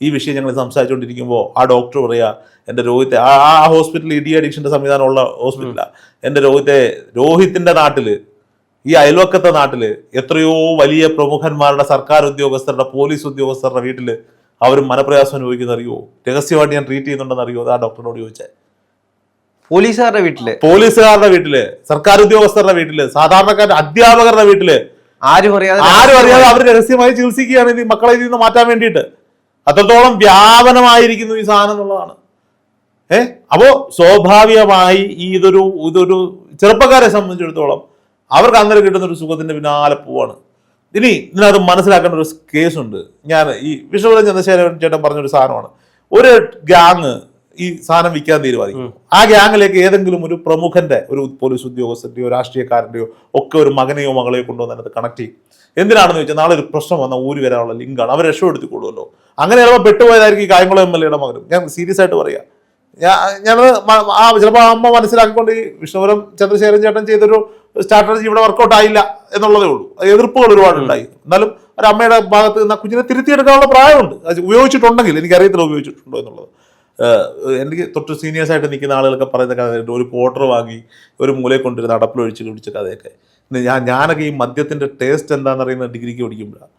ഈ വിഷയം ഞങ്ങൾ സംസാരിച്ചുകൊണ്ടിരിക്കുമ്പോൾ ആ ഡോക്ടർ പറയുക എന്റെ രോഹിത്തെ ആ ആ ഹോസ്പിറ്റലിൽ ഇഡി അഡിക്ഷന്റെ സംവിധാനമുള്ള ഹോസ്പിറ്റലാണ് എന്റെ രോഹിത്തെ രോഹിത്തിന്റെ നാട്ടിൽ ഈ അയൽവക്കത്തെ നാട്ടിൽ എത്രയോ വലിയ പ്രമുഖന്മാരുടെ സർക്കാർ ഉദ്യോഗസ്ഥരുടെ പോലീസ് ഉദ്യോഗസ്ഥരുടെ വീട്ടിൽ അവർ മനപ്രയാസം അനുഭവിക്കുന്ന അറിയോ? രഹസ്യമായിട്ട് ഞാൻ ട്രീറ്റ് ചെയ്യുന്നുണ്ടെന്ന് അറിയോ? ആ ഡോക്ടറിനോട് ചോദിച്ചേ. പോലീസുകാരുടെ വീട്ടിൽ. പോലീസുകാരുടെ വീട്ടിൽ സർക്കാർ ഉദ്യോഗസ്ഥരുടെ വീട്ടിൽ സാധാരണക്കാരുടെ അധ്യാപകരുടെ വീട്ടിൽ. ആരും അറിയാതെ ആരും അറിയാതെ അവർ രഹസ്യമായി ചികിത്സിക്കുകയാണ് മക്കളെ ഇതിൽ നിന്ന് മാറ്റാൻ വേണ്ടിയിട്ട്. അത്രത്തോളം വ്യാപനമായിരിക്കുന്നു ഈ സാധനം എന്നുള്ളതാണ്. ഏ? അപ്പോ സ്വാഭാവികമായി ഈ ഇതൊരു ഇതൊരു ചെറുപ്പക്കാരെ സംബന്ധിച്ചിടത്തോളം അവർക്ക് അന്നേരം കിട്ടുന്ന ഒരു സുഖത്തിന്റെ പിന്നാലെ പോവാണ്. ഇനി ഇതിനകത്ത് മനസ്സിലാക്കേണ്ട ഒരു കേസുണ്ട്. ഞാൻ ഈ വിഷ്ണുപുരം ചന്ദ്രശേഖരൻ ചേട്ടൻ പറഞ്ഞൊരു സാധനമാണ്. ഒരു ഗ്യാങ് ഈ സാധനം വിൽക്കാൻ തീരുമാനിക്കും. ആ ഗ്യാങ്ങിലേക്ക് ഏതെങ്കിലും ഒരു പ്രമുഖന്റെ ഒരു പോലീസ് ഉദ്യോഗസ്ഥന്റെയോ രാഷ്ട്രീയക്കാരന്റെയോ ഒക്കെ ഒരു മകനെയോ മകളെയോ കൊണ്ടുവന്ന് അതിനകത്ത് കണക്ട് ചെയ്യും. എന്തിനാണെന്ന് ചോദിച്ചാൽ നാളെ ഒരു പ്രശ്നം വന്ന ഊരി വരാനുള്ള ലിങ്കാണ്. അവർ രക്ഷപ്പെടുത്തിക്കൊള്ളുമല്ലോ. അങ്ങനെ ചിലപ്പോൾ പെട്ടുപോയതായിരിക്കും ഈ കായംകുളം എം എൽ എയുടെ മകനും. ഞാൻ സീരിയസ് ആയിട്ട് പറയാം. ഞാൻ ആ ചിലപ്പോൾ അമ്മ മനസ്സിലാക്കിക്കൊണ്ട് ഈ വിഷ്ണുപുരം ചന്ദ്രശേഖരൻ ചേട്ടൻ ചെയ്തൊരു സ്ട്രാറ്റജി ഇവിടെ വർക്കൗട്ട് ആയില്ല എന്നുള്ളതേ ഉള്ളൂ. എതിർപ്പുകൾ ഒരുപാട് ഉണ്ടായി. എന്നാലും ഒരു അമ്മയുടെ ഭാഗത്ത് നിന്ന് കുഞ്ഞിനെ തിരുത്തിയെടുക്കാനുള്ള പ്രായമുണ്ട്. അത് ഉപയോഗിച്ചിട്ടുണ്ടെങ്കിൽ എനിക്കറിയത്തില്ല ഉപയോഗിച്ചിട്ടുണ്ടോ എന്നുള്ളത്. എനിക്ക് തൊട്ട് സീനിയേഴ്സ് ആയിട്ട് നിൽക്കുന്ന ആളുകളൊക്കെ പറയുന്ന കഥയുണ്ട്. ഒരു ക്വാർട്ടർ വാങ്ങി ഒരു മൂലയെ കൊണ്ടിരുന്ന അടപ്പിലൊഴിച്ച് കുടിച്ച കഥയൊക്കെ. ഞാൻ ഞാനൊക്കെ ഈ മദ്യത്തിന്റെ ടേസ്റ്റ് എന്താണെന്ന് അറിയുന്ന ഡിഗ്രിക്ക് പഠിക്കുമ്പോഴാണ്